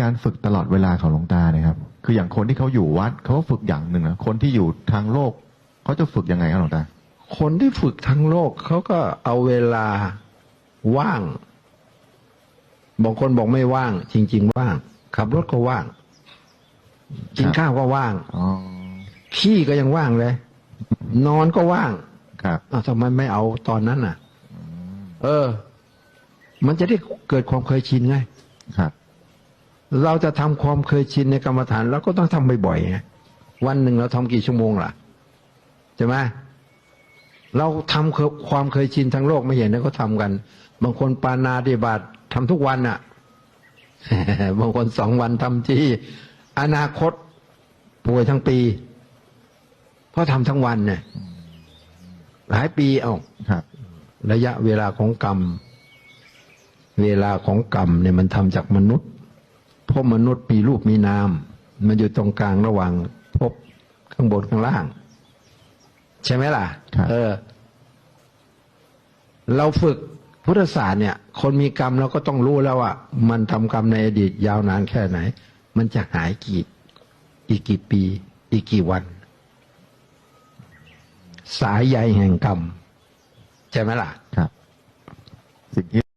การฝึกตลอดเวลาของหลวงตาเนี่ยครับ คืออย่างคนที่เขาอยู่วัดเขาก็ฝึกอย่างหนึ่งนะคนที่อยู่ทางโลกเขาจะฝึกยังไงครับหลวงตา คนที่ฝึกทั้งโลกเขาก็เอาเวลาว่างบางคนบอกไม่ว่าง จริง ๆ ว่าง ขับรถก็ว่าง กินครับข้าวก็ว่างอ๋อขี้ก็ยังว่างเลย นอนก็ว่าง ครับอ้าวทำไมไม่เอาตอนนั้นน่ะ เออ มันจะได้เกิดความเคยชินไง ครับ เราจะทำความเคยชินในกรรมฐานเราก็ต้องทำบ่อยๆไงวันหนึ่งเราทำกี่ชั่วโมงล่ะใช่ไหมเราทำเคความเคยชินทั้งโลกไม่เห็นนะเขาทำกัน บางคนปานาติบาตทำทุกวันอะบางคนสองวันทำที่ อนาคตป่วยทั้งปี เพราะทำทั้งวันเนี่ยหลายปีเอาครับ ระยะเวลาของกรรม เวลาของกรรมเนี่ยมันทำจากมนุษย์ เพราะมนุษย์มีรูปมีนาม มันอยู่ตรงกลางระหว่างภพข้างบนข้างล่าง ใช่ไหมล่ะครับเออ เราฝึกพุทธศาสตร์เนี่ย คนมีกรรมเราก็ต้องรู้แล้วว่า มันทำกรรมในอดีตยาวนานแค่ไหน มันจะหายกี่อีกกี่ปี อีกกี่วัน สายใยแห่งกรรม ใช่ไหมล่ะ ครับสิ่งที่